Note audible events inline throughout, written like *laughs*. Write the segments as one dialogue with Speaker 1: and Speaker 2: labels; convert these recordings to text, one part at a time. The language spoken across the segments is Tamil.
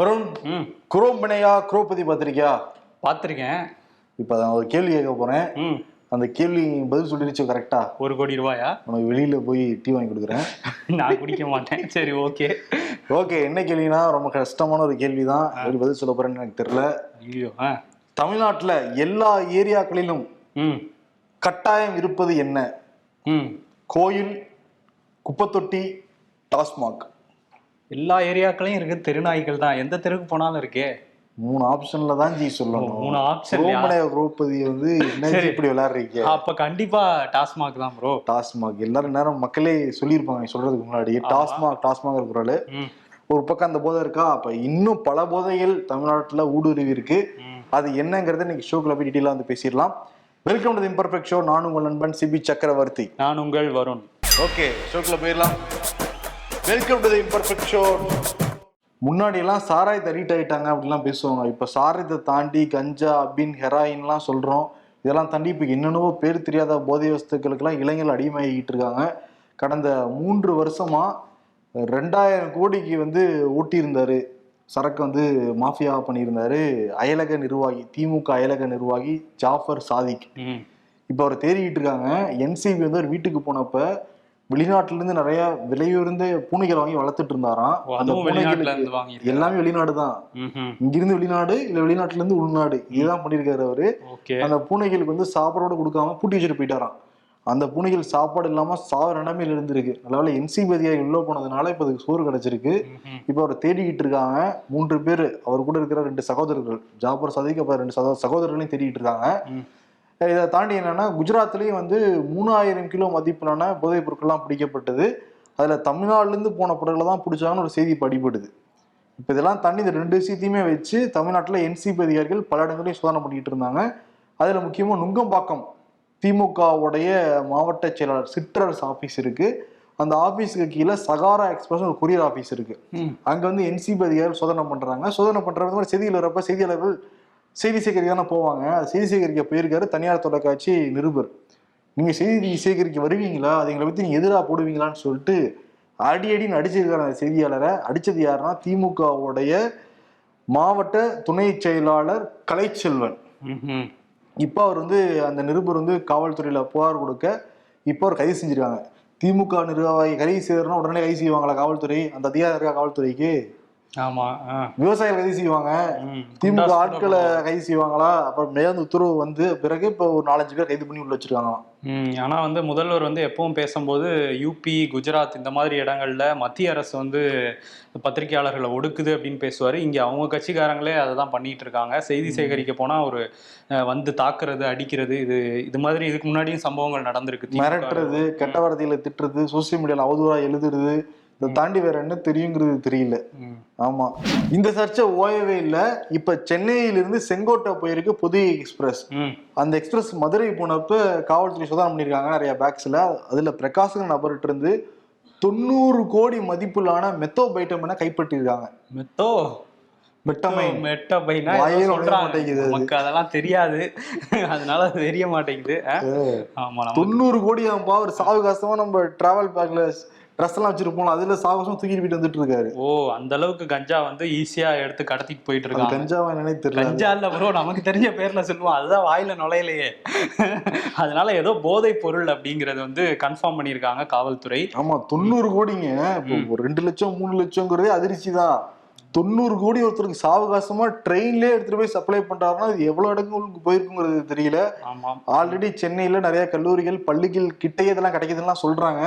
Speaker 1: வருண் குரோம்பனையா குரோபதி பார்த்திருக்கியா?
Speaker 2: பார்த்துருக்கேன்.
Speaker 1: இப்போ நான் ஒரு கேள்வி கேட்க போறேன்.
Speaker 2: ம்.
Speaker 1: அந்த கேள்வி பதில் சொல்லிருச்சு கரெக்டா
Speaker 2: ஒரு கோடி ரூபாயா?
Speaker 1: உனக்கு வெளியில போய் டீ வாங்கி கொடுக்குறேன். *laughs*
Speaker 2: நான் குடிக்க மாட்டேன். சரி ஓகே.
Speaker 1: ஓகே என்ன கேள்வினா ரொம்ப கஷ்டமான ஒரு கேள்வி தான் எப்படி பதில் சொல்ல போறேன்னு எனக்கு தெரியல.
Speaker 2: ஐயோ
Speaker 1: தமிழ்நாட்டுல எல்லா ஏரியாக்களிலும் கட்டாயம் இருப்பது என்ன?
Speaker 2: ம்.
Speaker 1: கோயில் குப்பத்தொட்டி டாஸ்மாக்.
Speaker 2: எல்லா ஏரியாக்களையும் இருக்கு தெருநாய்கள் தான். எந்த தெருவுக்கு போனாலும் இருக்கே.
Speaker 1: மூணு ஆப்ஷன்ல தான் ஜி சொல்லணும்.
Speaker 2: மூணு ஆப்ஷன்
Speaker 1: குரோபதி வந்து என்ன இப்படி விளையாடுறீங்க?
Speaker 2: அப்ப கண்டிப்பா டாஸ்மாக் தான் ப்ரோ
Speaker 1: டாஸ்மாக். எல்லாரும் நேரம் மக்களே சொல்லியிருப்பாங்க சொல்றதுக்கு முன்னாடி. டாஸ்மாக் டாஸ்மாக் குரல் ஒரு பக்கம் அந்த போதை இருக்கா? அப்ப இன்னும் பல போதைகள் தமிழ்நாட்டுல ஊடுருவி இருக்கு. அது என்னங்கறத இன்னைக்கு ஷோக்குள்ள போய் டீட்டெயிலாக வந்து பேசிடலாம். வெல்கம் டு இம்பர்ஃபெக்ட் ஷோ நான் உங்கள் நண்பன் சிபி சக்கரவர்த்தி.
Speaker 2: நான் உங்கள் வருண்.
Speaker 1: ஓகே ஷோக்குள்ள போயிடலாம். வெல்கம் டு இம்பர்ஃபெக்ட் ஷோ முன்னாடி எல்லாம் சாராயத்தை ரீட் ஆயிட்டாங்க அப்படிலாம் பேசுவாங்க. இப்ப சாராயத்தை தாண்டி கஞ்சா அபின் ஹெராயின்லாம் சொல்றோம். இதெல்லாம் தாண்டி இப்ப என்னென்னவோ பேர் தெரியாத போதை வஸ்துக்களுக்கெல்லாம் இளைஞர்கள் அடிமையாகிட்டு இருக்காங்க. கடந்த மூன்று வருஷமா ரெண்டாயிரம் கோடிக்கு வந்து ஓட்டியிருந்தாரு. சரக்கு வந்து மாஃபியா பண்ணியிருந்தாரு. அயலக நிர்வாகி திமுக அயலக நிர்வாகி ஜாஃபர் சாதிக். இப்போ அவர் தேடிக்கிட்டு இருக்காங்க. என்சிபி வந்து ஒரு வீட்டுக்கு போனப்ப வெளிநாட்டுல இருந்து நிறைய விலையுயர்ந்த பூனைகள் வாங்கி வளர்த்துட்டு இருந்தாராம். அந்த எல்லாமே வெளிநாடு தான்
Speaker 2: ம்
Speaker 1: இங்கிருந்து வெளிநாடு இல்ல வெளிநாட்டுல இருந்து உள்நாடு. இதுதான் பண்ணிருக்காரு அவரு. அந்த பூனைகளுக்கு வந்து சாப்பாடோட கொடுக்காம பூட்டி வச்சுட்டு போயிட்டாராம். அந்த பூனைகள் சாப்பாடு இல்லாம சாவர நிலைமையில இருந்திருக்கு. நல்லவேளை என்சிபி அதிகாரி உள்ள போனதுனால இப்ப அதுக்கு சோறு கிடைச்சிருக்கு. இப்போ அவர் தேடிக்கிட்டு இருக்காங்க. மூன்று பேர் அவர் கூட இருக்கிற ரெண்டு சகோதரர்கள் ஜாபர் சதிக் அப்புறம் ரெண்டு சகோ சகோதரர்களையும் தேடிட்டு இருக்காங்க. இதை தாண்டி என்னன்னா குஜராத்லயும் வந்து மூணாயிரம் கிலோ மதிப்பிலான போதைப் பொருட்கள்லாம் பிடிக்கப்பட்டது. அதுல தமிழ்நாடுல இருந்து போன பொருட்களை தான் பிடிச்சாங்கன்னு ஒரு செய்தி படிப்படுது இப்போ இதெல்லாம் தாண்டி இந்த ரெண்டு விஷயத்தையுமே வச்சு தமிழ்நாட்டுல என்சிபி அதிகாரிகள் பல இடங்களையும் சோதனை பண்ணிட்டு இருந்தாங்க. அதுல முக்கியமா நுங்கம்பாக்கம் திமுகவுடைய மாவட்ட செயலாளர் சிற்றரசு ஆபீஸ் இருக்கு. அந்த ஆபீஸுக்கு கீழே சகாரா எக்ஸ்பிரஸ் ஒரு கொரியர் ஆபீஸ் இருக்கு.
Speaker 2: ம்.
Speaker 1: அங்க வந்து என்சிபி அதிகாரிகள் சோதனை பண்றாங்க. சோதனை பண்றது மாதிரி செய்திகள் வரப்ப செய்தியாளர்கள் செய்தி சேகரிக்க தானே போவாங்க செய்தி சேகரிக்க போயிருக்காரு. தனியார் தொலைக்காட்சி நிருபர். நீங்க செய்தி சேகரிக்க வருவீங்களா? அது எங்களை பத்தி நீங்க எதிராக போடுவீங்களான்னு சொல்லிட்டு அடி அடின்னு அடிச்சிருக்காரு அந்த செய்தியாளரை. அடிச்சது யாருன்னா திமுகவுடைய மாவட்ட துணை செயலாளர் கலைச்செல்வன். இப்போ அவர் வந்து அந்த நிருபர் வந்து காவல்துறையில புகார் கொடுக்க இப்போ அவர் கைது செஞ்சிருக்காங்க. திமுக நிர்வாகி கைது செய்யறதுனா உடனே கைது செய்வாங்களா காவல்துறை? அந்த அதிகாரம் இருக்கா காவல்துறைக்கு. விவசாயிகள் கைது செய்வாங்க. திமுக ஆட்களை கைது செய்வாங்களா? அப்புறம் மேலும் உத்தரவு வந்து பிறகு இப்போ ஒரு நாலஞ்சு பேர் கைது பண்ணி உள்ள வச்சிருக்காங்களாம்.
Speaker 2: ஆனா வந்து முதல்வர் வந்து எப்பவும் பேசும்போது யூபி குஜராத் இந்த மாதிரி இடங்கள்ல மத்திய அரசு வந்து பத்திரிகையாளர்களை ஒடுக்குது அப்படின்னு பேசுவாரு. இங்க அவங்க கட்சிக்காரங்களே அதை தான் பண்ணிட்டு இருக்காங்க. செய்தி சேகரிக்க போனா ஒரு வந்து தாக்குறது அடிக்கிறது இது இது மாதிரி இதுக்கு முன்னாடியும் சம்பவங்கள் நடந்திருக்கு.
Speaker 1: மிரட்டுறது கெட்ட வார்த்தைகளை திட்டுறது சோசியல் மீடியால அவதூறா எழுதுறது இதை தாண்டி வேற என்ன தெரியுங்கிறது தெரியல. ஆமா. இந்த சர்ச்சை ஓயவே இல்ல. இப்ப சென்னையிலிருந்து செங்கோட்டை போயிருக்கு புதிய எக்ஸ்பிரஸ். அந்த எக்ஸ்பிரஸ் மதுரை போனப்ப காவல்துறை சோதனை பண்ணியிருக்காங்க நிறைய பேக்ஸ்ல. அதுல பிரகாஷ்ங்கிற நபர்கிட்ட இருந்து தொண்ணூறு கோடி மதிப்பிலான மெத்தோ
Speaker 2: மெத்தோ? சொல்றாங்க.
Speaker 1: மாட்டேங்குது அது.
Speaker 2: நமக்கு அதெல்லாம் தெரியாது. அதனால அது தெரிய மாட்டேங்குது.
Speaker 1: தொண்ணூறு கோடி ஆகும்பா ஒரு சாவகாசமா நம்ம டிராவல் பேக்ல ட்ரெஸ் எல்லாம் வச்சிருப்போம் அதுல சாவகாசமா தூக்கிட்டு போயிட்டு வந்துட்டு இருக்காரு.
Speaker 2: ஓ அந்த அளவுக்கு கஞ்சா வந்து ஈஸியா எடுத்து கடத்திட்டு போயிட்டு இருக்காங்க.
Speaker 1: கஞ்சாவா என்னன்னே தெரியல.
Speaker 2: கஞ்சா இல்ல ப்ரோ நமக்கு தெரிஞ்ச பேர்ல சொல்லுவோம். அதுதான் வாயில நுழையலையே. *laughs* அதனால ஏதோ போதை பொருள் அப்படிங்கறது வந்து கன்ஃபார்ம் பண்ணியிருக்காங்க காவல்துறை.
Speaker 1: ஆமா தொண்ணூறு கோடிங்க. இப்போ ஒரு ரெண்டு லட்சம் மூணு லட்சம்ங்கிறதே அதிர்ச்சி தான். தொண்ணூறு கோடி ஒருத்தருக்கு சாவகாசமா ட்ரெயின்லயே எடுத்துட்டு போய் சப்ளை பண்றாருன்னா அது எவ்வளவு இடங்களுக்கு போயிருக்குங்கிறது தெரியல.
Speaker 2: ஆமா
Speaker 1: ஆல்ரெடி சென்னையில நிறைய கல்லூரிகள் பள்ளிகள் கிட்டே இதெல்லாம் கிடைக்குதுலாம் சொல்றாங்க.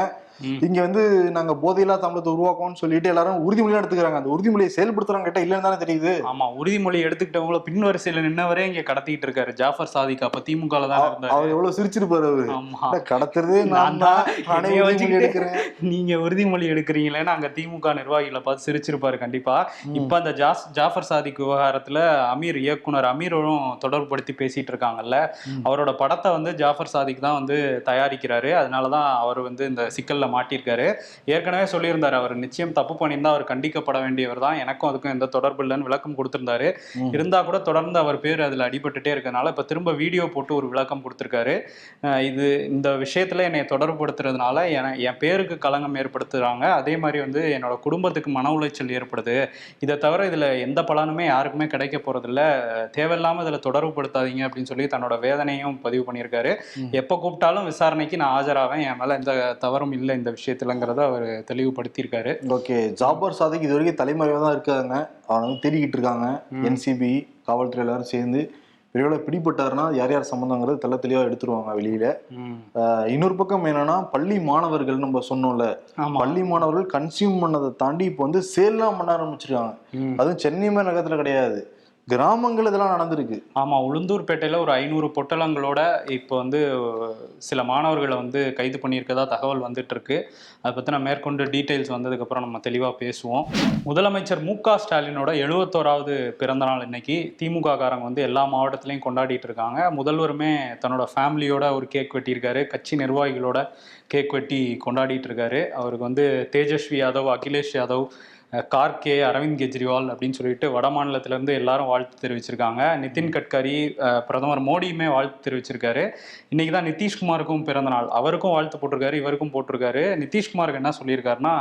Speaker 1: இங்க வந்து நாங்க போதையில்லா தமிழத்தை உருவாக்குவோம்னு சொல்லிட்டு எல்லாரும் உறுதிமொழியா எடுத்துக்கிறாங்க. அந்த உறுதிமொழியை செயல்படுத்துறாங்க கேட்டா இல்லைன்னு தானே தெரியுது.
Speaker 2: ஆமா உறுதிமொழி எடுத்துக்கிட்டவங்கள பின் வரிசையில நின்னவரே இங்க கடத்திட்டு இருக்காரு. ஜாஃபர் சாதிக் அப்ப இருந்தாரு.
Speaker 1: அவர் எவ்வளவு சிரிச்சிருப்பாரு அவரு. கடத்துறதே நான் தான் எடுக்கிறேன்.
Speaker 2: நீங்க உறுதிமொழி எடுக்கிறீங்களேன்னு அங்க திமுக நிர்வாகிகளை பார்த்து சிரிச்சிருப்பாரு கண்டிப்பா. இப்ப அந்த ஜாஸ் ஜாஃபர் சாதிக் விவகாரத்துல அமீர் இயக்குனர் அமீரும் தொடர்புபடுத்தி பேசிட்டு இருக்காங்கல்ல அவரோட படத்தை வந்து ஜாஃபர் சாதிக் தான் வந்து தயாரிக்கிறாரு. அதனாலதான் அவர் வந்து இந்த சிக்கல்ல சிக்கல்ல மாட்டியிருக்காரு. ஏற்கனவே சொல்லியிருந்தாரு அவர் நிச்சயம் தப்பு பண்ணியிருந்தா அவர் கண்டிக்கப்பட வேண்டியவர் தான். எனக்கும் அதுக்கும் எந்த தொடர்பு இல்லைன்னு விளக்கம் கொடுத்திருந்தாரு. இருந்தா கூட தொடர்ந்து அவர் பேர் அதுல அடிபட்டுட்டே இருக்கனால இப்ப திரும்ப வீடியோ போட்டு ஒரு விளக்கம் கொடுத்திருக்காரு. இது இந்த விஷயத்துல என்னை தொடர்புபடுத்துறதுனால என- என் பேருக்கு களங்கம் ஏற்படுத்துறாங்க. அதே மாதிரி வந்து என்னோட குடும்பத்துக்கு மன உளைச்சல் ஏற்படுது. இதை தவிர இதுல எந்த பலனுமே யாருக்குமே கிடைக்க போறதில்ல. தேவையில்லாம இதுல தொடர்புபடுத்தாதீங்க அப்படின்னு சொல்லி தன்னோட வேதனையும் பதிவு பண்ணியிருக்காரு. எப்ப கூப்பிட்டாலும் விசாரணைக்கு நான் ஆஜராவேன். என் மேல எந்த தவறும் இல்லை. இந்த விஷயத்துலங்கிறத அவர் தெளிவுபடுத்தியிருக்காரு.
Speaker 1: ஓகே ஜாபர் சாதிக் இது வரைக்கும் தலைமறைவாக தான் இருக்காங்க. அவனை வந்து தேடிக்கிட்டு இருக்காங்க. என்சிபி காவல்துறை எல்லாரும் சேர்ந்து. விரைவில் பிடிபட்டாருன்னா யார் யார் சம்மந்தங்கிறது தெள்ள தெளிவாக எடுத்துருவாங்க வெளியில. இன்னொரு பக்கம் என்னன்னா பள்ளி மாணவர்கள் நம்ம சொன்னோம்ல. பள்ளி மாணவர்கள் கன்சியூம் பண்ணதை தாண்டி இப்போ வந்து சேல்லாம் பண்ண ஆரம்பிச்சிருக்காங்க. அதுவும் சென்னை நகரத்துல கிடையாது. கிராமங்கள் இதெல்லாம் நடந்திருக்கு.
Speaker 2: ஆமா உளுந்தூர்பேட்டையில ஒரு ஐநூறு பொட்டலங்களோட இப்போ வந்து சில மாணவர்களை வந்து கைது பண்ணியிருக்கதா தகவல் வந்துட்டு இருக்கு அதை பத்தின மேற்கொண்டு டீட்டெயில்ஸ் வந்ததுக்கு அப்புறம் நம்ம தெளிவா பேசுவோம். முதலமைச்சர் மு க ஸ்டாலினோட எழுபத்தோராவது பிறந்த நாள் இன்னைக்கு திமுக காரங்க வந்து எல்லா மாவட்டத்திலையும் கொண்டாடிட்டு இருக்காங்க. முதல்வருமே தன்னோட ஃபேமிலியோட ஒரு கேக் வெட்டியிருக்காரு. கட்சி நிர்வாகிகளோட கேக் வெட்டி கொண்டாடிட்டு இருக்காரு. அவருக்கு வந்து தேஜஸ்வி யாதவ் அகிலேஷ் யாதவ் கார்கே அரவிந்த் கெஜ்ரிவால் அப்படின்னு சொல்லிட்டு வட மாநிலத்துல இருந்து எல்லாரும் வாழ்த்து தெரிவிச்சிருக்காங்க. நிதின் கட்கரி பிரதமர் மோடியுமே வாழ்த்து தெரிவிச்சிருக்காரு. இன்னைக்கு தான் நிதிஷ்குமாருக்கும் பிறந்த நாள். அவருக்கும் வாழ்த்து போட்டிருக்காரு இவருக்கும் போட்டிருக்காரு. நிதிஷ்குமாருக்கு என்ன சொல்லியிருக்காருன்னா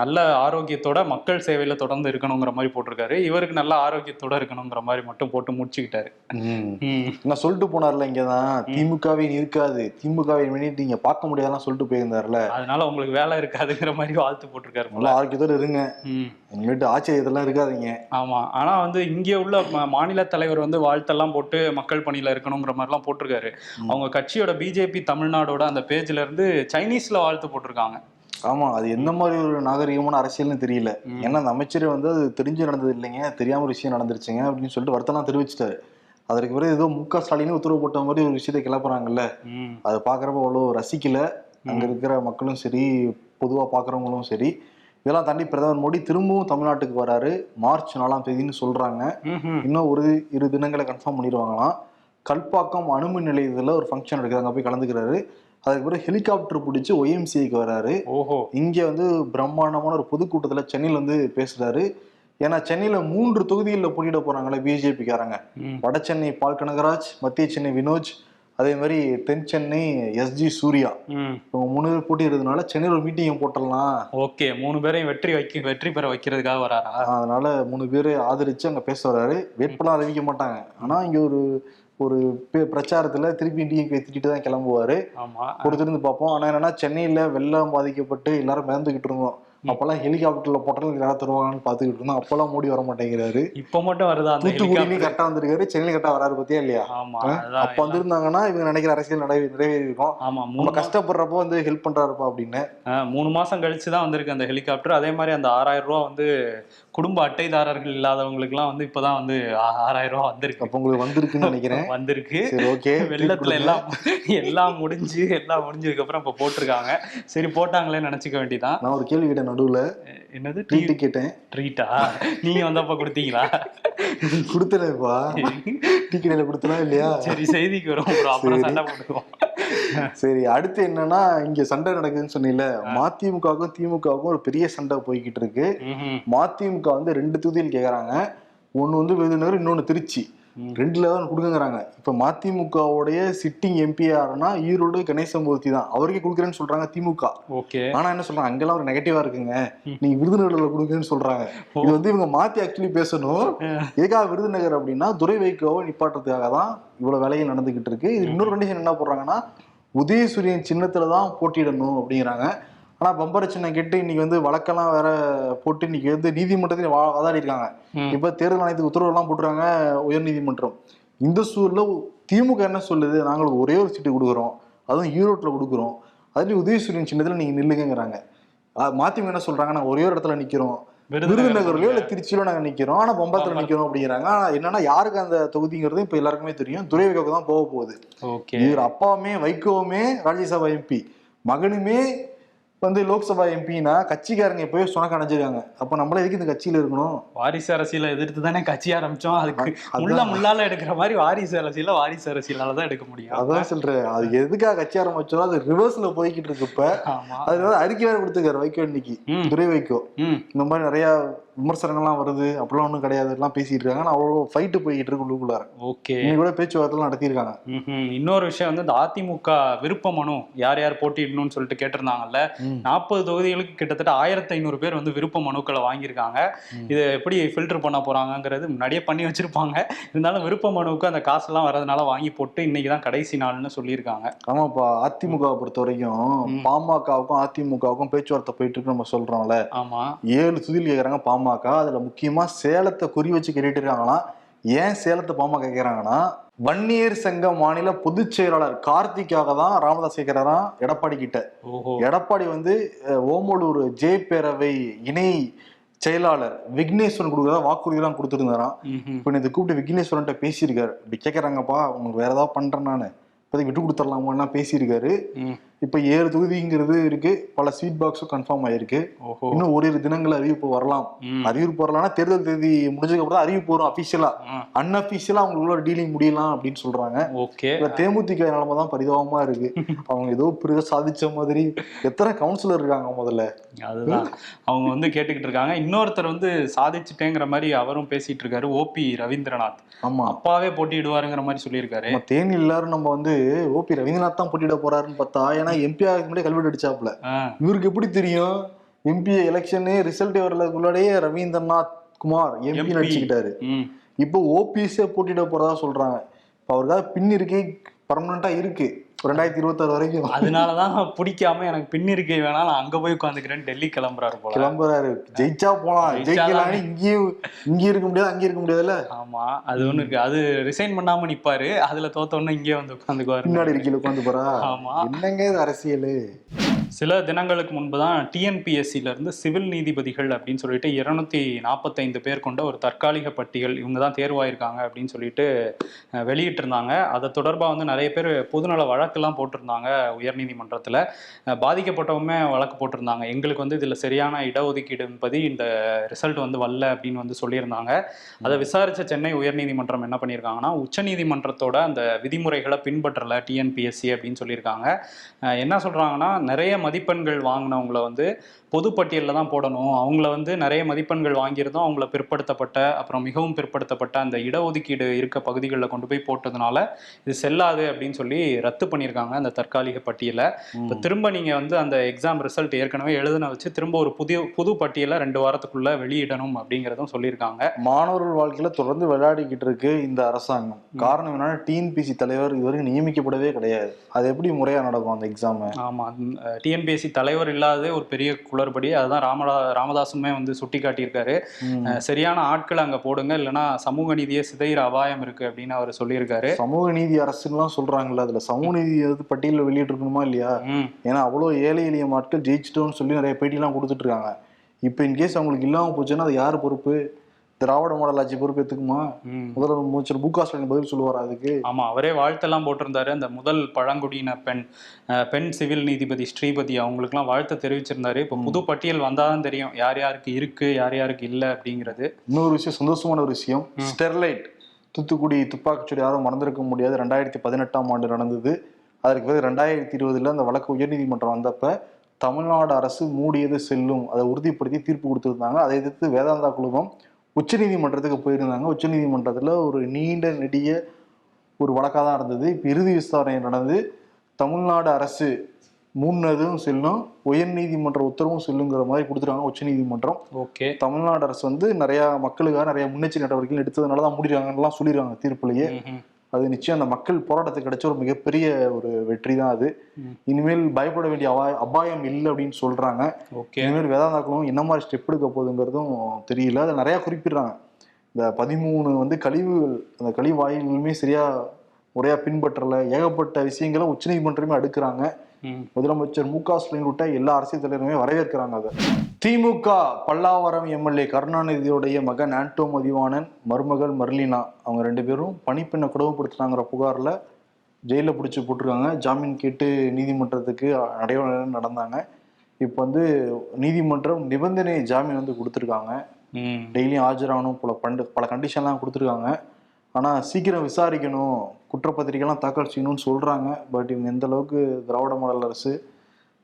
Speaker 2: நல்ல ஆரோக்கியத்தோட மக்கள் சேவையில தொடர்ந்து இருக்கணுங்கிற மாதிரி போட்டிருக்காரு. இவருக்கு நல்ல ஆரோக்கியத்தோட இருக்கணுங்கிற மாதிரி மட்டும் போட்டு முடிச்சுக்கிட்டாரு.
Speaker 1: நான் சொல்லிட்டு போனார்ல இங்கதான். திமுகவே இருக்காது திமுகவை வேண்டிட்டு நீங்க பார்க்க முடியாதுலாம் சொல்லிட்டு போயிருந்தாருல.
Speaker 2: அதனால உங்களுக்கு வேலை இருக்காதுங்கிற மாதிரி வாழ்த்து போட்டிருக்காரு போல.
Speaker 1: ஆரோக்கியத்தோட இருங்க. இனிமேட்டு ஆச்சரியத்தெல்லாம் இருக்காதீங்க.
Speaker 2: ஆமா. ஆனா வந்து இங்கே உள்ள மாநில தலைவர் வந்து வாழ்த்தெல்லாம் போட்டு மக்கள் பணியில இருக்கணுங்கிற மாதிரிலாம் போட்டிருக்காரு. அவங்க கட்சியோட பிஜேபி தமிழ்நாடோட அந்த பேஜ்ல இருந்து சைனீஸ்ல வாழ்த்து போட்டிருக்காங்க.
Speaker 1: ஆமா. அது எந்த மாதிரி ஒரு நாகரிகமான அரசியல்னு தெரியல. ஏன்னா அந்த அமைச்சர் வந்து அது தெரிஞ்சு நடந்தது இல்லைங்க. தெரியாம ஒரு விஷயம் நடந்துருச்சுங்க அப்படின்னு சொல்லிட்டு வருத்தம்லாம் தெரிவிச்சிட்டாரு. அதற்கு பிறகு ஏதோ மு க. ஸ்டாலின் உத்தரவு போட்ட மாதிரி ஒரு விஷயத்தை கிளப்புறாங்கல்ல. அதை பார்க்குறப்ப அவ்வளோ ரசிக்கல. அங்க இருக்கிற மக்களும் சரி பொதுவா பார்க்குறவங்களும் சரி. இதெல்லாம் தாண்டி பிரதமர் மோடி திரும்பவும் தமிழ்நாட்டுக்கு வராரு. மார்ச் நாலாம் தேதின்னு சொல்றாங்க. இன்னும் ஒரு இரு தினங்களை கன்ஃபார்ம் பண்ணிடுவாங்களாம். கல்பாக்கம் அணுமின் நிலையத்தில் ஒரு ஃபங்க்ஷன் இருக்குது அங்கே போய் கலந்துக்கிறாரு. அதுக்கு பிறகு ஹெலிகாப்டர் பிடிச்சி ஒய்எம்சிஐக்கு வராரு.
Speaker 2: ஓஹோ.
Speaker 1: இங்க வந்து பிரம்மாண்டமான ஒரு பொதுக்கூட்டத்துல சென்னையில வந்து பேசுறாரு. ஏன்னா சென்னையில மூன்று தொகுதிகளில் போட்டியிட போறாங்களே பிஜேபிக்காரங்க. வட சென்னை பால் கனகராஜ் மத்திய சென்னை வினோஜ் அதே மாதிரி தென் சென்னை எஸ்ஜி சூர்யா. இவங்க மூணு பேர் போட்டியிடுறதுனால சென்னையில் ஒரு மீட்டிங் போட்டுடலாம்.
Speaker 2: ஓகே மூணு பேரையும் வெற்றி வைக்க வெற்றி பெற வைக்கிறதுக்காக வராரா?
Speaker 1: அதனால மூணு பேர் ஆதரிச்சு அங்க பேச வர்றாரு வேட்பாளர் அறிவிக்க மாட்டாங்க. ஆனா இங்க ஒரு ஒரு பிரச்சாரத்துல திருப்பி டிஎம்கே திட்டிட்டு தான் கிளம்புவாரு.
Speaker 2: ஆமா.
Speaker 1: பொறுத்திருந்து பார்ப்போம். ஆனா என்னன்னா சென்னையில வெள்ளம் பாதிக்கப்பட்டு எல்லாரும் மிதந்துகிட்டு இருந்தோம். அப்பெல்லாம் ஹெலிகாப்டர்ல போட்டாலும் யாராவது தருவாங்கன்னு பாத்துக்கிட்டு இருந்தோம். அப்பெல்லாம் மோடி வர மாட்டேங்கிறாரு.
Speaker 2: இப்ப மட்டும் வருதா ஹெலிகாப்டர்?
Speaker 1: கரெக்டா வந்திருக்காரு. சென்னையில கரெக்டா வராரு பத்தியா இல்லையா? அப்ப வந்திருந்தாங்கன்னா இவங்க நினைக்கிற அரசியல் நிறைவே நிறைவேறி இருக்கும்
Speaker 2: ஆமா
Speaker 1: நம்ம கஷ்டப்படுறப்போ வந்து ஹெல்ப் பண்றாருப்பா அப்படின்னு.
Speaker 2: மூணு மாசம் கழிச்சு தான் வந்திருக்கு அந்த ஹெலிகாப்டர். அதே மாதிரி அந்த ஆறாயிரம் ரூபா வந்து குடும்ப அட்டைதாரர்கள் இல்லாதவங்களுக்குலாம் வந்து இப்பதான் வந்து ஆறாயிரம் ரூபா வந்திருக்கு.
Speaker 1: அப்ப உங்களுக்கு வந்திருக்குன்னு நினைக்கிறேன்.
Speaker 2: வந்திருக்கு.
Speaker 1: ஓகே
Speaker 2: வெள்ளத்துல எல்லாம் எல்லாம் முடிஞ்சு எல்லாம் முடிஞ்சதுக்கு அப்புறம் இப்ப போட்டிருக்காங்க. சரி போட்டாங்களே நினைச்சுக்க வேண்டியதான்
Speaker 1: நான் ஒரு கேள்வி கேட்டேன் நடுவுல
Speaker 2: என்னது?
Speaker 1: ட்ரீட் கேட்டேன்.
Speaker 2: ட்ரீட்டா நீங்க வந்தப்ப கொடுத்தீங்களா?
Speaker 1: கொடுத்தனேப்பா டீ கடையில கொடுத்தனா இல்லையா?
Speaker 2: சரி செய்திக்கு வரும் அப்புறம் சண்டை போட்டுக்குவோம்.
Speaker 1: சரி அடுத்து என்னன்னா இங்க சண்டை நடக்குதுன்னு சொன்னீங்கல்ல மதிமுகவுக்கும் திமுகவுக்கும் ஒரு பெரிய சண்டை போய்கிட்டு இருக்கு. மதிமுக வந்து ரெண்டு தொகுதியில் கேக்குறாங்க. ஒண்ணு வந்து விருதுநகர் இன்னொன்னு திருச்சி. ரெண்டுல தான் கொடுக்குங்கிறாங்க இப்ப மதிமுகவுடைய சிட்டிங் எம்பி யாருன்னா ஈரோடு கணேசமூர்த்தி தான். அவருக்கே கொடுக்குறேன்னு சொல்றாங்க திமுக.
Speaker 2: ஓகே.
Speaker 1: ஆனா என்ன சொல்றாங்க? அங்கெல்லாம் ஒரு நெகட்டிவா இருக்குங்க. நீங்க விருதுநகர்ல கொடுக்குன்னு சொல்றாங்க. இது வந்து இவங்க மாத்தி ஆக்சுவலி பேசணும். எதுக்காக விருதுநகர் அப்படின்னா துரை வைகோவை நிப்பாட்டுறதுக்காக தான் இவ்வளவு வேலைகள் நடந்துகிட்டு இருக்கு. இது இன்னொரு கண்டிஷன் என்ன போடுறாங்கன்னா உதயசூரியன் சின்னத்துல தான் போட்டியிடணும் அப்படிங்கிறாங்க. ஆனா பம்பர சின்னம் கேட்டு இன்னைக்கு வந்து வழக்கெல்லாம் வேற போட்டு இன்னைக்கு வந்து நீதிமன்றத்தில் வாதாடி இருக்காங்க. இப்ப தேர்தல் ஆணையத்துக்கு உத்தரவெல்லாம் போட்டுருக்காங்க உயர் நீதிமன்றம் இந்த சூழல்ல திமுக என்ன சொல்லுது? நாங்களுக்கு ஒரே ஒரு சீட்டு கொடுக்குறோம். அதுவும் ஈரோட்ல கொடுக்குறோம். அதுலயும் உதயசூரியன் சின்னத்துல நீங்க நில்லுங்கிறாங்க மதிமுக என்ன சொல்றாங்க? நாங்க ஒரே ஒரு இடத்துல நிக்கிறோம். விருதுநகர்லயோ இல்ல திருச்சியிலோ நாங்க நிக்கிறோம். ஆனா பம்பரத்துல நிக்கிறோம் அப்படிங்கிறாங்க. ஆனா என்னன்னா யாருக்கு அந்த தொகுதிங்கிறது இப்ப எல்லாருக்குமே தெரியும். துரைவைக்கு தான் போக போகுது. இவர் அப்பாவுமே வைகோவுமே ராஜ்யசபா எம்பி. மகனுமே வந்து லோக்சபா எம்பினா கட்சிக்காரங்க எப்பயோ சொனக்க அணைஞ்சிருக்காங்க. அப்ப நம்மள எதுக்கு இந்த கட்சியில இருக்கணும்?
Speaker 2: வாரிசு அரசியலை எதிர்த்து தானே கட்சி ஆரம்பிச்சோம். அதுக்கு. முள்ள முள்ளால எடுக்கிற மாதிரி வாரிசு அரசியல வாரிசு அரசியலால தான் எடுக்க முடியும்.
Speaker 1: அதான் சொல்றேன். அது எதுக்காக கட்சி ஆரம்பிச்சோம்? அது ரிவர்ஸ்ல போய்கிட்டு இருக்கு இப்ப அது அறிக்கை வேற கொடுத்துருக்காரு வைகோ இன்னைக்கு. துரை வைகோ.
Speaker 2: ம்.
Speaker 1: இந்த மாதிரி நிறைய விமர்சனங்கள்லாம் வருது அப்படிலாம் ஒன்றும் கிடையாது. எல்லாம் பேசிட்டு இருக்காங்க. அவ்வளோ ஃபைட்டு போய்கிட்டு இருக்கு உள்ளுக்குள்ளார.
Speaker 2: ஓகே.
Speaker 1: இன்னைக்கு கூட பேச்சுவார்த்தை நடத்தியிருக்காங்க.
Speaker 2: இன்னொரு விஷயம் வந்து இந்த அதிமுக விருப்ப மனு யார் யார் போட்டியிடணும்னு சொல்லிட்டு கேட்டிருந்தாங்கல்ல. நாற்பது தொகுதிகளுக்கு கிட்டத்தட்ட ஆயிரத்தி ஐநூறு பேர் வந்து விருப்ப மனுக்களை வாங்கியிருக்காங்க. இதை எப்படி ஃபில்டர் பண்ண போறாங்கங்கிறது முன்னாடியே பண்ணி வச்சிருப்பாங்க. இருந்தாலும் விருப்ப மனுவுக்கு அந்த காசெல்லாம் வரதுனால வாங்கி போட்டு இன்னைக்கு தான் கடைசி நாள்னு சொல்லியிருக்காங்க.
Speaker 1: ஆமாப்பா. அதிமுகவை பொறுத்த வரைக்கும். பாமகவுக்கும் அதிமுகவுக்கும் பேச்சுவார்த்தை போயிட்டு இருக்கு நம்ம சொல்றோம்ல.
Speaker 2: ஆமா.
Speaker 1: ஏழு துதில் கேக்குறாங்க பாமக அதுல முக்கியமா சேலத்தை குறி வச்சு கேட்டுட்டு இருக்காங்களாம் ஏன் சேலத்தை பாமக கேக்குறாங்கன்னா வன்னியர் சங்க மாநில பொதுச் செயலாளர் கார்த்திக்காக தான் ராமதாஸ் கேட்கிறாராம் எடப்பாடி கிட்ட. எடப்பாடி வந்து ஓமலூர் ஜே பேரவை இணை செயலாளர் விக்னேஸ்வரன் கொடுக்குறதா வாக்குறுதிலாம் கொடுத்துருந்தாராம். இப்போ இதை கூப்பிட்டு விக்னேஸ்வரன்ட்ட பேசியிருக்காரு. இப்படி கேட்குறாங்கப்பா உங்களுக்கு வேற ஏதாவது பண்றேன் நான். இப்போதைக்கு விட்டு கொடுத்துடலாமான்னா பேசியிருக்காரு. இப்போ ஏழு தொகுதிங்கிறது இருக்கு. பல ஸ்வீட் பாக்ஸும் கன்ஃபார்ம் ஆயிருக்கு. இன்னும் ஓரிரு தினங்கள் அறிவிப்பு வரலாம். அறிவிப்பு வரலாம்னா தேர்தல் தேதி முடிஞ்சதுக்கு அப்புறம் அறிவிப்பு வரும் அபிஷியலா அன்அபிஷியலா அவங்களுக்குள்ள டீலிங் முடியலாம் அப்படின்னு சொல்றாங்க.
Speaker 2: ஓகே.
Speaker 1: தேமுதிக நிலைமை தான் பரிதாபமா இருக்கு. *laughs* அவங்க ஏதோ பெரிய சாதிச்ச மாதிரி எத்தனை கவுன்சிலர் இருக்காங்க முதல்ல?
Speaker 2: அதுதான். அவங்க வந்து கேட்டுக்கிட்டு இருக்காங்க. இன்னொருத்தர் வந்து சாதிச்சுட்டேங்கிற மாதிரி அவரும் பேசிட்டு இருக்காரு. ஓபி ரவீந்திரநாத்.
Speaker 1: ஆமா.
Speaker 2: அப்பாவே போட்டியிடுவாருங்கிற மாதிரி சொல்லியிருக்காரு.
Speaker 1: தேனி எல்லாரும் நம்ம வந்து ஓபி ரவீந்திரநாத் தான் போட்டியிட போறாருன்னு பார்த்தா ஏன்னா எம்பி ஆகுக்கு முன்னாடி கல்வெட்டு அடிச்சாப்ல இவருக்கு எப்படி தெரியும்? எம்பி எலெக்ஷனு ரிசல்ட் வரதுக்குள்ளாடையே ரவீந்திரநாத் குமார் எம்பி. நடிச்சுக்கிட்டாரு இப்போ ஓபிஎஸ்ஸே போட்டியிட போறதா சொல்றாங்க. இப்போ அவருக்காக பின் இருக்கை பர்மனண்டா இருக்கு. ரெண்டாயிரத்தி இருபத்தாறு வரைக்கும்.
Speaker 2: அதனாலதான் பிடிக்காம எனக்கு பின் இருக்கை வேணா நான் அங்க போய் உட்காந்துக்கிறேன் டெல்லி கிளம்புறாரு போல.
Speaker 1: கிளம்புறாரு. ஜெயிச்சா போலாம். ஜெயிக்கலாம் இங்கேயும் இங்கேயும் இருக்க முடியாது அங்கேயும் இருக்க முடியாதுல்ல?
Speaker 2: ஆமா அது ஒண்ணு இருக்கு. அது ரிசைன் பண்ணாம நிப்பாரு. அதுல தோத்த உடனே இங்கே வந்து உட்காந்துக்குவாரு.
Speaker 1: பின்னாடி இருக்கையில உட்காந்து போறா
Speaker 2: ஆமா.
Speaker 1: என்னங்க இது அரசியல்?
Speaker 2: சில தினங்களுக்கு முன்பு தான் டிஎன்பிஎஸ்சில இருந்து சிவில் நீதிபதிகள் அப்படின்னு சொல்லிட்டு இருநூத்தி நாற்பத்தைந்து பேர் கொண்ட ஒரு தற்காலிக பட்டியல் இவங்க தான் தேர்வாயிருக்காங்க அப்படின்னு சொல்லிட்டு வெளியிட்டிருந்தாங்க. அதை தொடர்பாக வந்து நிறைய பேர் பொதுநல வழக்கெல்லாம் போட்டிருந்தாங்க உயர்நீதிமன்றத்தில். அஹ், பாதிக்கப்பட்டவங்க வழக்கு போட்டிருந்தாங்க. எங்களுக்கு வந்து இதில் சரியான இடஒதுக்கீடு என்பது இந்த ரிசல்ட் வந்து வரல அப்படின்னு வந்து சொல்லியிருந்தாங்க. அதை விசாரிச்ச சென்னை உயர்நீதிமன்றம் என்ன பண்ணியிருக்காங்கன்னா உச்சநீதிமன்றத்தோட அந்த விதிமுறைகளை பின்பற்றல டிஎன்பிஎஸ்சி அப்படின்னு சொல்லியிருக்காங்க. என்ன சொல்றாங்கன்னா நிறைய மதிப்பெண்கள் வாங்கினவங்கள வந்து பொதுப்பட்டியலில் தான் போடணும். அவங்கள வந்து நிறைய மதிப்பெண்கள் வாங்கியிருந்தோம். அவங்கள பிற்படுத்தப்பட்ட அப்புறம் மிகவும் பிற்படுத்தப்பட்ட அந்த இடஒதுக்கீடு இருக்க பகுதிகளில் கொண்டு போய் போட்டதுனால இது செல்லாது அப்படின்னு சொல்லி ரத்து பண்ணியிருக்காங்க அந்த தற்காலிக பட்டியலை. இப்போ திரும்ப நீங்கள் வந்து அந்த எக்ஸாம் ரிசல்ட் ஏற்கனவே எழுதின வச்சு திரும்ப ஒரு புதிய புது பட்டியலை ரெண்டு வாரத்துக்குள்ள வெளியிடணும் அப்படிங்கிறதும் சொல்லியிருக்காங்க.
Speaker 1: மாணவர்கள் வாழ்க்கையில தொடர்ந்து விளையாடிக்கிட்டு இருக்கு இந்த அரசாங்கம். காரணம் என்னன்னா டிஎன்பிசி தலைவர் இதுவரைக்கும் நியமிக்கப்படவே கிடையாது. அது எப்படி முறையா நடக்கும் அந்த எக்ஸாம்
Speaker 2: ஆமா. டிஎன்பிஎஸ்சி தலைவர் இல்லாததே ஒரு பெரிய குளறுபடி அதுதான் ராமதா ராமதாசுமே வந்து சுட்டி காட்டியிருக்காரு சரியான ஆட்கள் அங்க போடுங்க இல்லைன்னா சமூக நீதியை சிதைகிற அபாயம் இருக்கு அப்படின்னு அவர் சொல்லியிருக்காரு.
Speaker 1: சமூக நீதி அரசுலாம் சொல்றாங்கல்ல அதுல சமூக நீதி எது பட்டியலில் வெளியிட்டிருக்கணுமா இல்லையா? ஏன்னா அவ்வளோ ஏழை எளிய மக்கள் ஜெயிச்சிட்டோம்னு சொல்லி நிறைய பேட்டிலாம் கொடுத்துட்டு இருக்காங்க. இப்போ இன்கேஸ் அவங்களுக்கு இல்லாம போச்சுன்னா அது யார் பொறுப்பு? திராவிட மாடல் ஆட்சி பொறுப்பு எடுத்துக்குமா
Speaker 2: ம்
Speaker 1: முதலமைச்சர் மு க ஸ்டாலின் பதில் சொல்லுவார் அதுக்கு?
Speaker 2: ஆமா அவரே வாழ்த்தெல்லாம் போட்டிருந்தாரு. அந்த முதல் பழங்குடியின பெண் பெண் சிவில் நீதிபதி ஸ்ரீபதி அவங்களுக்குலாம் வாழ்த்து தெரிவிச்சிருந்தாரு. இப்போ புது பட்டியல் வந்தாதான் தெரியும். யார் யாருக்கு இருக்கு யார் யாருக்கு இல்லை அப்படிங்கிறது.
Speaker 1: இன்னொரு விஷயம் சந்தோஷமான ஒரு விஷயம். ஸ்டெர்லைட் தூத்துக்குடி துப்பாக்கிச்சூடு யாரும் மறந்திருக்க முடியாது. ரெண்டாயிரத்தி பதினெட்டாம் ஆண்டு நடந்தது. அதற்கு பிறகு ரெண்டாயிரத்தி இருபதுல அந்த வழக்கு உயர்நீதிமன்றம் வந்தப்ப தமிழ்நாடு அரசு மூடியது செல்லும். அதை உறுதிப்படுத்தி தீர்ப்பு கொடுத்திருந்தாங்க. அதை எதிர்த்து வேதாந்தா குழுமம் உச்சநீதிமன்றத்துக்கு போயிருந்தாங்க. உச்சநீதிமன்றத்துல ஒரு நீண்ட நெடிய ஒரு வழக்காக தான் இருந்தது இப்போ இறுதி விசாரணை நடந்து தமிழ்நாடு அரசு முன்னதும் செல்லும் உயர்நீதிமன்ற உத்தரவும் செல்லுங்கிற மாதிரி கொடுத்துருக்காங்க உச்சநீதிமன்றம்.
Speaker 2: ஓகே.
Speaker 1: தமிழ்நாடு அரசு வந்து நிறைய மக்களுக்காக நிறைய முன்னெச்சரிக்கை நடவடிக்கைகள் எடுத்ததுனால தான் முடிறாங்கலாம் சொல்லிடுறாங்க தீர்ப்புலயே அது நிச்சயம் அந்த மக்கள் போராட்டத்துக்கு கிடைச்ச ஒரு மிகப்பெரிய ஒரு வெற்றி தான் அது. இனிமேல் பயப்பட வேண்டிய அபாய அபாயம் இல்லை அப்படின்னு சொல்றாங்க.
Speaker 2: ஓகே.
Speaker 1: இனிமேல் வேதாந்தாக்களும் என்ன மாதிரி ஸ்டெப் எடுக்க போகுதுங்கிறதும் தெரியல. அதை நிறைய குறிப்பிடுறாங்க. இந்த பதிமூணு வந்து கழிவுகள் அந்த கழிவு வாயில்களுமே சரியா முறையா பின்பற்றல. ஏகப்பட்ட விஷயங்களை உச்சநீதிமன்றமே அடுக்குறாங்க. முதலமைச்சர் மு க ஸ்டாலின் உட்பட எல்லா அரசியல் தலைவருமே வரவேற்கிறாங்க அதை. திமுக பல்லாவரம் எம்எல்ஏ கருணாநிதியுடைய மகன் ஆண்டோ மதிவாணன் மருமகள் மர்லினா அவங்க ரெண்டு பேரும் பணிப்பெண்ணை கொடுமைப்படுத்தினாங்கிற புகார்ல ஜெயில பிடிச்சி போட்டிருக்காங்க. ஜாமீன் கேட்டு நீதிமன்றத்துக்கு நடைமுறை நடந்தாங்க. இப்போ வந்து நீதிமன்றம் நிபந்தனை ஜாமீன் வந்து கொடுத்துருக்காங்க. டெய்லியும் ஆஜராகணும் பல பண்டு பல கண்டிஷன்லாம் கொடுத்துருக்காங்க. ஆனால் சீக்கிரம் விசாரிக்கணும். குற்றப்பத்திரிக்கைலாம் தாக்கல் செய்யணும்னு சொல்கிறாங்க பட் இவங்க எந்த அளவுக்கு திராவிட மாடல் அரசு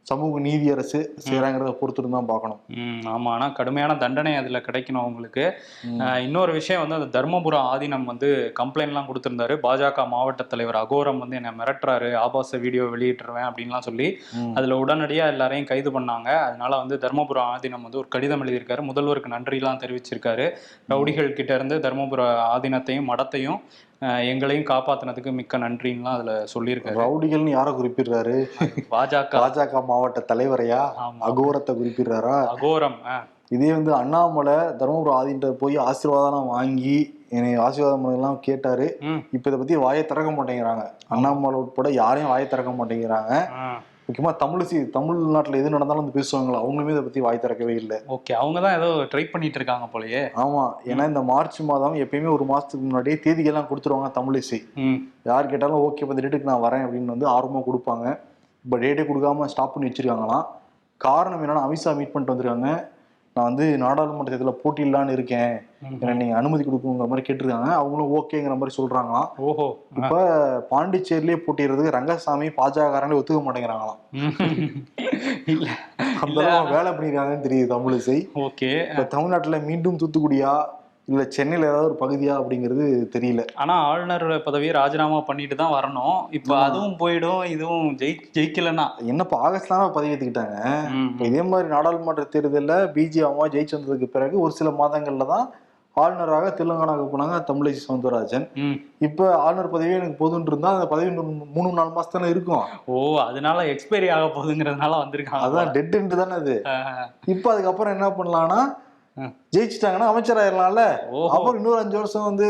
Speaker 1: சமூக நீதி அரசு செய்கிறாங்கிறத பொறுத்துட்டு தான் பார்க்கணும்.
Speaker 2: ம் ஆமா. ஆனா கடுமையான தண்டனை அதுல கிடைக்கணும் அவங்களுக்கு. இன்னொரு விஷயம் வந்து அந்த தர்மபுரம் ஆதீனம் வந்து கம்ப்ளைண்ட்லாம் கொடுத்திருந்தாரு. பாஜக மாவட்ட தலைவர் அகோரம் வந்து என்ன மிரட்டுறாரு. ஆபாச வீடியோ வெளியிட்டுருவேன் அப்படின்லாம் சொல்லி. அதுல உடனடியா எல்லாரையும் கைது பண்ணாங்க. அதனால வந்து தர்மபுரம் ஆதீனம் வந்து ஒரு கடிதம் எழுதியிருக்காரு. முதல்வருக்கு நன்றிலாம் தெரிவிச்சிருக்காரு. ரவுடிகள் கிட்ட இருந்து தர்மபுர ஆதீனத்தையும் மடத்தையும் எங்களையும் காப்பாத்துனதுக்கு மிக்க நன்றின்லாம் அதுல சொல்லியிருக்காரு.
Speaker 1: ரவுடிகள்னு யாரை குறிப்பிடுறாரு?
Speaker 2: பாஜக.
Speaker 1: பாஜக மாவட்ட தலைவரையா. அகோரத்தை குறிப்பிடுறாரா?
Speaker 2: அகோரம்
Speaker 1: இதே வந்து அண்ணாமலை தருமபுரம் ஆதின்ற போய் ஆசீர்வாதம் வாங்கி என்னை ஆசீர்வாதம் பண்ணலாம் கேட்டாரு. இப்ப இதை பத்தி வாயை திறக்க மாட்டேங்கிறாங்க. அண்ணாமலை உட்பட யாரையும் வாயை திறக்க மாட்டேங்கிறாங்க.
Speaker 2: அஹ்.
Speaker 1: முக்கியமா தமிழிசி தமிழ்நாட்டுல எது நடந்தாலும் வந்து பேசுவாங்களா? அவங்களுமே இதை பத்தி வாய் திறக்கவே இல்லை.
Speaker 2: ஓகே அவங்க தான் ஏதோ ட்ரை பண்ணிட்டு இருக்காங்க போலயே.
Speaker 1: ஆமா ஏன்னா இந்த மார்ச் மாதம் எப்பயுமே ஒரு மாசத்துக்கு முன்னாடியே தேதிகள்லாம் கொடுத்துருவாங்க தமிழிசை யார் கேட்டாலும் ஓகே இப்போ இந்த டேட்டுக்கு நான் வரேன் அப்படின்னு வந்து ஆர்வமா கொடுப்பாங்க. இப்போ டேட்டே கொடுக்காம ஸ்டாப் பண்ணி வச்சிருக்காங்களாம். காரணம் என்னன்னா அமித்ஷா மீட் பண்ணிட்டு வந்திருக்காங்க. நான் வந்து நாடாளுமன்ற தேர்தலில் போட்டியிடலான்னு இருக்கேன். எனக்கு நீங்க அனுமதி கொடுக்குங்கிற மாதிரி கேட்டிருக்காங்க. அவங்களும் ஓகேங்கிற மாதிரி சொல்றாங்களாம்.
Speaker 2: ஓஹோ.
Speaker 1: இப்ப பாண்டிச்சேரியிலே போட்டிடுறதுக்கு ரங்கசாமி பாஜகரங்களே ஒத்துக்க மாட்டேங்கிறாங்களாம். *laughs*
Speaker 2: இல்ல.
Speaker 1: அந்த வேலை பண்ணிருக்காங்கன்னு தெரியுது தமிழிசை.
Speaker 2: ஓகே.
Speaker 1: இப்ப தமிழ்நாட்டுல மீண்டும் தூத்துக்குடியா இல்ல சென்னையில ஏதாவது ஒரு பகுதியா அப்படிங்கிறது தெரியல.
Speaker 2: ஆனா ஆளுநர் பதவியை ராஜினாமா பண்ணிட்டு தான் வரணும். இப்ப. அதுவும் போயிடும் இதுவும் ஜெயி ஜெயிக்கலன்னா.
Speaker 1: என்னப்பா ஆகஸ்ட் தானே பதவி இப்ப இதே மாதிரி நாடாளுமன்ற தேர்தல்ல பிஜே அம்மா ஜெயிச்சு வந்ததுக்கு பிறகு ஒரு சில மாதங்கள்ல தான் ஆளுநராக தெலுங்கானாவுக்கு போனாங்க தமிழிசை சவுந்தரராஜன். இப்ப ஆளுநர் பதவி எனக்கு போதுன்னு இருந்தா அந்த பதவி மூணு நாலு மாசம் தானே இருக்கும்.
Speaker 2: ஓ அதனால எக்ஸ்பைரி ஆக போகுதுங்கிறதுனால வந்திருக்காங்க
Speaker 1: அதான் டெட் தானே அது. இப்ப அதுக்கப்புறம் என்ன பண்ணலாம்னா. ஜெயிச்சிட்டாங்கன்னா அமைச்சராயிரலாம்ல.
Speaker 2: ஓஹோ.
Speaker 1: அப்புறம் இன்னொரு அஞ்சு வருஷம் வந்து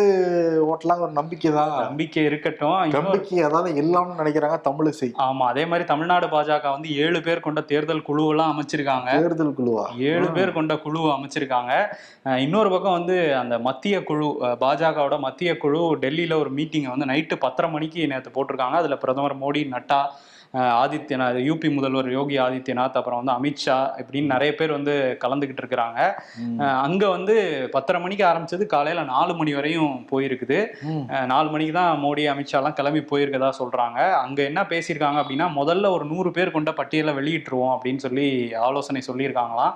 Speaker 1: ஓட்டலாம் ஒரு நம்பிக்கை தான்
Speaker 2: நம்பிக்கை இருக்கட்டும்.
Speaker 1: நம்பிக்கை அதாவது எல்லாம்னு நினைக்கிறாங்க தமிழிசை
Speaker 2: ஆமா அதே மாதிரி தமிழ்நாடு பாஜக வந்து ஏழு பேர் கொண்ட தேர்தல் குழுவெல்லாம் அமைச்சிருக்காங்க.
Speaker 1: தேர்தல் குழுவா?
Speaker 2: ஏழு பேர் கொண்ட குழு அமைச்சிருக்காங்க. இன்னொரு பக்கம் வந்து அந்த மத்திய குழு பாஜகவோட மத்திய குழு டெல்லியில ஒரு மீட்டிங்கை வந்து நைட்டு பத்தரை மணிக்கு நேற்று போட்டிருக்காங்க. அதுல பிரதமர் மோடி நட்டா ஆதித்யநாத் யூபி முதல்வர் யோகி ஆதித்யநாத் அப்புறம் வந்து அமித்ஷா இப்படின்னு நிறைய பேர் வந்து கலந்துகிட்டு இருக்கிறாங்க. அங்க வந்து பத்தரை மணிக்கு ஆரம்பிச்சது காலையில நாலு மணி வரையும் போயிருக்குது. நாலு மணிக்கு தான் மோடி அமித்ஷாலாம் கிளம்பி போயிருக்கதா சொல்றாங்க. அங்க என்ன பேசியிருக்காங்க அப்படின்னா முதல்ல ஒரு நூறு பேர் கொண்ட பட்டியலை வெளியிட்டுருவோம் அப்படின்னு சொல்லி ஆலோசனை சொல்லியிருக்காங்களாம்.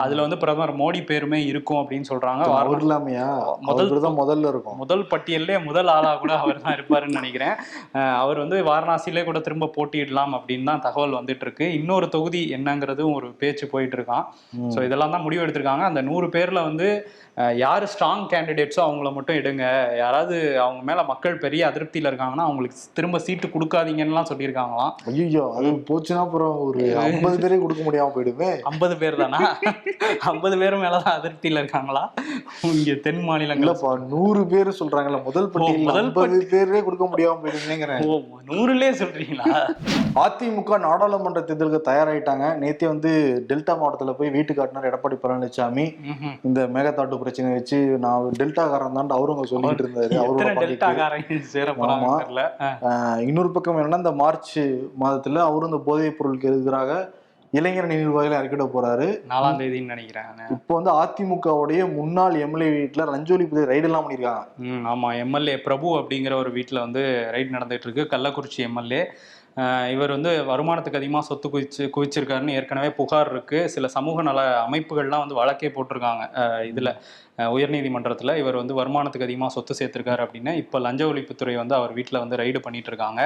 Speaker 2: அதுல வந்து பிரதமர் மோடி பேருமே இருக்கும் அப்படின்னு சொல்றாங்க.
Speaker 1: அவர் இல்லாமையா?
Speaker 2: முதல்
Speaker 1: தான் முதல்ல இருக்கும்.
Speaker 2: முதல் பட்டியல்லே முதல் ஆளா கூட அவர் தான் இருப்பாருன்னு நினைக்கிறேன். அவர் வந்து வாரணாசியிலே கூட திரும்ப போட்டியிடலாம் அப்படின்னு தான் தகவல் வந்துட்டு இருக்கு இன்னொரு தொகுதி என்னங்கிறதும் ஒரு பேச்சு போயிட்டு இருக்கான். ஸோ இதெல்லாம் தான் முடிவு எடுத்திருக்காங்க. அந்த நூறு பேர்ல வந்து யாரு ஸ்ட்ராங் கேண்டிடேட்ஸோ அவங்கள மட்டும் எடுங்க. யாராவது அவங்க மேல மக்கள் பெரிய அதிருப்தியில இருக்காங்கன்னா அவங்களுக்கு திரும்ப சீட்டு கொடுக்காதீங்கன்னுலாம் சொல்லியிருக்காங்களாம்.
Speaker 1: ஐயோ அது போச்சுன்னா அப்புறம் ஒரு ஐம்பது பேரே கொடுக்க முடியாம போயிடுமே.
Speaker 2: ஐம்பது பேர் தானா? ஐம்பது பேர் மேலதான் அதிருப்தியில இருக்காங்களா? இங்க தென் மாநிலங்கள்.
Speaker 1: இல்லப்பா நூறு பேர் சொல்றாங்கல்ல முதல்
Speaker 2: முதல்
Speaker 1: ஐம்பது பேரே கொடுக்க முடியாம போயிடுங்கிறேன்
Speaker 2: ஓ நூறுலயே சொல்றீங்களா?
Speaker 1: அதிமுக நாடாளுமன்ற தேர்தலுக்கு தயாராயிட்டாங்க. நேத்தே வந்து டெல்டா மாவட்டத்துல போய் வீட்டு காட்டினார் எடப்பாடி பழனிசாமி. இந்த மேகதாட்டு பிரச்சனை வச்சு நான் டெல்டாக்காரன் தான் அவரும் அங்க சொல்லிட்டு இருந்தாரு அவரோட இன்னொரு பக்கம் என்னன்னா இந்த மார்ச் மாதத்துல அவரும் இந்த போதைப் பொருளுக்கு எதிராக இளைஞர் நிர்வாகிகளை இறக்கிட போறாரு?
Speaker 2: நாலாம் தேதின்னு நினைக்கிறேன்
Speaker 1: இப்போ வந்து அதிமுகவுடைய முன்னாள் எம்எல்ஏ வீட்டுல ரஞ்சோலி புதை ரைடு எல்லாம் பண்ணிருக்காங்க
Speaker 2: ம் ஆமா எம்எல்ஏ பிரபு அப்படிங்கிற ஒரு வீட்டில் வந்து ரைட் நடந்துட்டு இருக்கு. கள்ளக்குறிச்சி எம்எல்ஏ. இவர் வந்து வருமானத்துக்கு அதிகமாக சொத்து குவிச்சு குவிச்சிருக்காருன்னு ஏற்கனவே புகார் இருக்குது சில சமூக நல அமைப்புகள்லாம் வந்து வழக்கே போட்டிருக்காங்க இதில். உயர்நீதிமன்றத்தில் இவர் வந்து வருமானத்துக்கு அதிகமாக சொத்து சேர்த்திருக்காரு அப்படின்னு இப்போ லஞ்ச ஒழிப்புத்துறை வந்து அவர் வீட்டில் வந்து ரைடு பண்ணிட்டு இருக்காங்க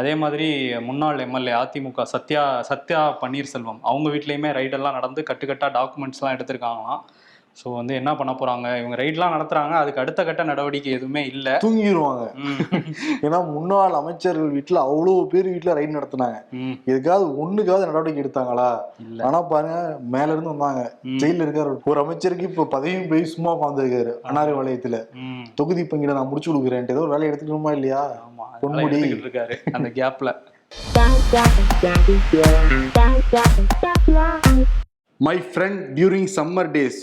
Speaker 2: அதே மாதிரி முன்னாள் எம்எல்ஏ அதிமுக சத்யா சத்யா பன்னீர்செல்வம் அவங்க வீட்லேயுமே ரைடெல்லாம் நடந்து கட்டுக்கட்டாக டாக்குமெண்ட்ஸ்லாம் எடுத்திருக்காங்களாம். ஸோ வந்து என்ன பண்ண போறாங்க? இவங்க ரைட்லாம் நடத்துறாங்க. அதுக்கு அடுத்த கட்ட நடவடிக்கை எதுவுமே இல்லை.
Speaker 1: தூங்கிடுவாங்க *laughs* ஏன்னா முன்னாள் அமைச்சர்கள் வீட்டுல அவ்வளவு பேர் வீட்டுல ரைடு நடத்துனாங்க. எதுக்காவது ஒண்ணுக்காவது நடவடிக்கை எடுத்தாங்களா?
Speaker 2: இல்ல.
Speaker 1: ஆனா பாருங்க மேல இருந்து வந்தாங்க. ஜெயில இருக்காரு. ஒரு அமைச்சருக்கு இப்ப பதவியும் போய் சும்மா உட்காந்துருக்காரு அனாரி வளையத்துல. தொகுதி பங்கீட நான் முடிச்சு கொடுக்குறேன் ஏதோ ஒரு வேலையை எடுத்துக்கணுமா இல்லையா?
Speaker 2: ஆமா
Speaker 1: பொன்முடி.
Speaker 2: இருக்காரு அந்த கேப்ல
Speaker 1: my friend during summer days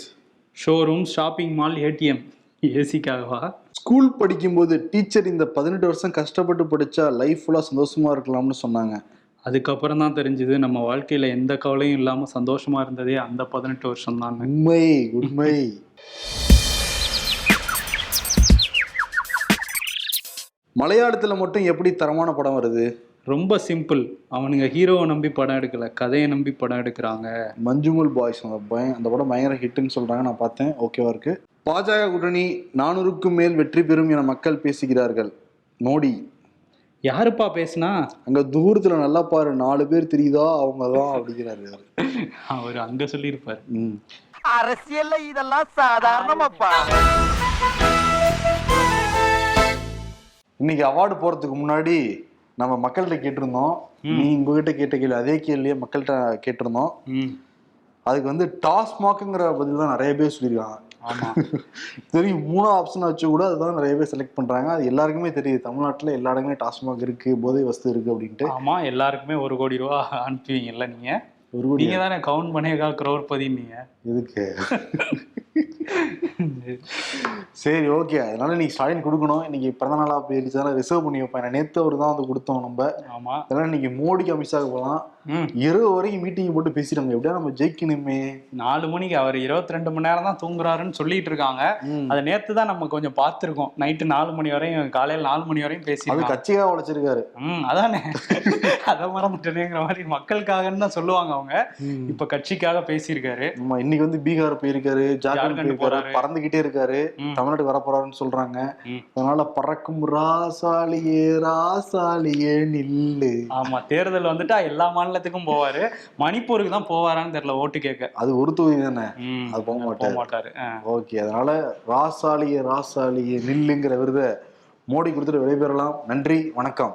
Speaker 2: showroom shopping mall ATM ஏசிக்காகவா?
Speaker 1: School படிக்கும்போது டீச்சர் இந்த பதினெட்டு வருஷம் கஷ்டப்பட்டு படிச்சா லைஃப் ஃபுல்லா சந்தோஷமா இருக்கலாம்னு சொன்னாங்க.
Speaker 2: அதுக்கப்புறம் தான் தெரிஞ்சது நம்ம வாழ்க்கையில எந்த கவலையும் இல்லாம சந்தோஷமா இருந்ததே அந்த பதினெட்டு வருஷம் தான்
Speaker 1: உண்மை உண்மை. மலையாளத்துல மட்டும் எப்படி தரமான படம் வருது?
Speaker 2: ரொம்ப சிம்பிள். அவனுங்க ஹீரோவை நம்பி படம் எடுக்கல கதையை நம்பி படம் எடுக்கிறாங்க.
Speaker 1: மஞ்சுமல் பாய்ஸ் அந்த பய அந்த படம் பயங்கர ஹிட்னு சொல்றாங்க நான் பார்த்தேன். ஓகேவா இருக்கு? பாஜக கூட்டணி நானூறுக்கும் மேல் வெற்றி பெறும் என மக்கள் பேசுகிறார்கள். மோடி.
Speaker 2: யாருப்பா பேசுனா?
Speaker 1: அங்க தூரத்துல நல்லா பாரு நாலு பேர் தெரியுதா? அவங்க தான் அப்படிங்கிறாரு *laughs* அவரு.
Speaker 2: அங்க சொல்லியிருப்பாரு.
Speaker 3: அரசியல்ல இதெல்லாம் சாதாரணமாப்பா.
Speaker 1: இன்னைக்கு அவார்டு போறதுக்கு முன்னாடி நம்ம மக்கள்கிட்ட கேட்டிருந்தோம். நீ உங்ககிட்ட கேட்ட கேள்வி அதே கேள்வியை மக்கள்கிட்ட கேட்டிருந்தோம். அதுக்கு வந்து டாஸ்மாக்ங்கிற பதில் தான் நிறைய பேர் சொல்லியிருக்காங்க.
Speaker 2: ஆமா. *laughs*
Speaker 1: தெரியும் மூணு ஆப்ஷன் வச்சு கூட அதுதான் நிறைய பேர் செலக்ட் பண்றாங்க. அது எல்லாருக்குமே தெரியுது. தமிழ்நாட்டுல எல்லா இடமே டாஸ்மாக் இருக்கு போதை வஸ்து இருக்கு அப்படின்ட்டு.
Speaker 2: ஆமா எல்லாருக்குமே ஒரு கோடி ரூபா அனுப்புவீங்கல்ல நீங்க?
Speaker 1: ஒரு கோடி
Speaker 2: நீங்க தானே கவுண்ட் crorepati நீங்க
Speaker 1: எதுக்கு? *laughs* சரி ஓகே அதனால நீ ஸ்டாலின் கொடுக்கணும். இன்னைக்கு பிறந்த நாளா போயிருச்சு ரிசர்வ் பண்ணி வைப்பேன். நேத்து அவர் தான் வந்து கொடுத்தோம் நம்ம.
Speaker 2: ஆமா.
Speaker 1: அதனால இன்னைக்கு மோடிக்கு அமித்ஷாக்கு போகலாம் இரவு வரைக்கும் மீட்டிங் போட்டு பேசிட்டாங்க எப்படியா நம்ம ஜெயிக்கணுமே.
Speaker 2: நாலு மணிக்கு அவர் இருபத்தி ரெண்டு மணி நேரம் தான் தூங்குறாருன்னு சொல்லிட்டு இருக்காங்க. அதை நேத்து தான் நம்ம கொஞ்சம் பார்த்திருக்கோம். நைட்டு நாலு மணி வரையும் காலையில நாலு மணி வரையும்
Speaker 1: அது
Speaker 2: பேசியிருக்காங்க
Speaker 1: கட்சியாக உழைச்சிருக்காரு.
Speaker 2: ம் அதானே. *laughs* அதை மறந்துட்டேனேங்கிற மாதிரி மக்களுக்காகன்னு தான் சொல்லுவாங்க அவங்க. இப்ப கட்சிக்காக பேசியிருக்காரு.
Speaker 1: ஆமா இன்னைக்கு வந்து பீகார் போயிருக்காரு ஜார்க்கண்ட்
Speaker 2: போறாரு.
Speaker 1: பறந்துகிட்டே இருக்காரு. தமிழ்நாட்டுக்கு வர போறாருன்னு சொல்றாங்க. அதனால பறக்கும் ராசாலியே ராசாலியே நில்லு.
Speaker 2: ஆமா தேர்தல் வந்துட்டா எல்லா மாநிலத்துக்கும் போவாரு. மணிப்பூருக்கு தான் போவாரான்னு தெரியல ஓட்டு கேட்க.
Speaker 1: அது ஒரு தொகுதி தானே? அது போக மாட்டாரு.
Speaker 2: மாட்டாரு.
Speaker 1: ஓகே அதனால ராசாலியே ராசாலியே நில்லுங்கிற விருதை மோடி கொடுத்துட்டு விடைபெறலாம். நன்றி வணக்கம்.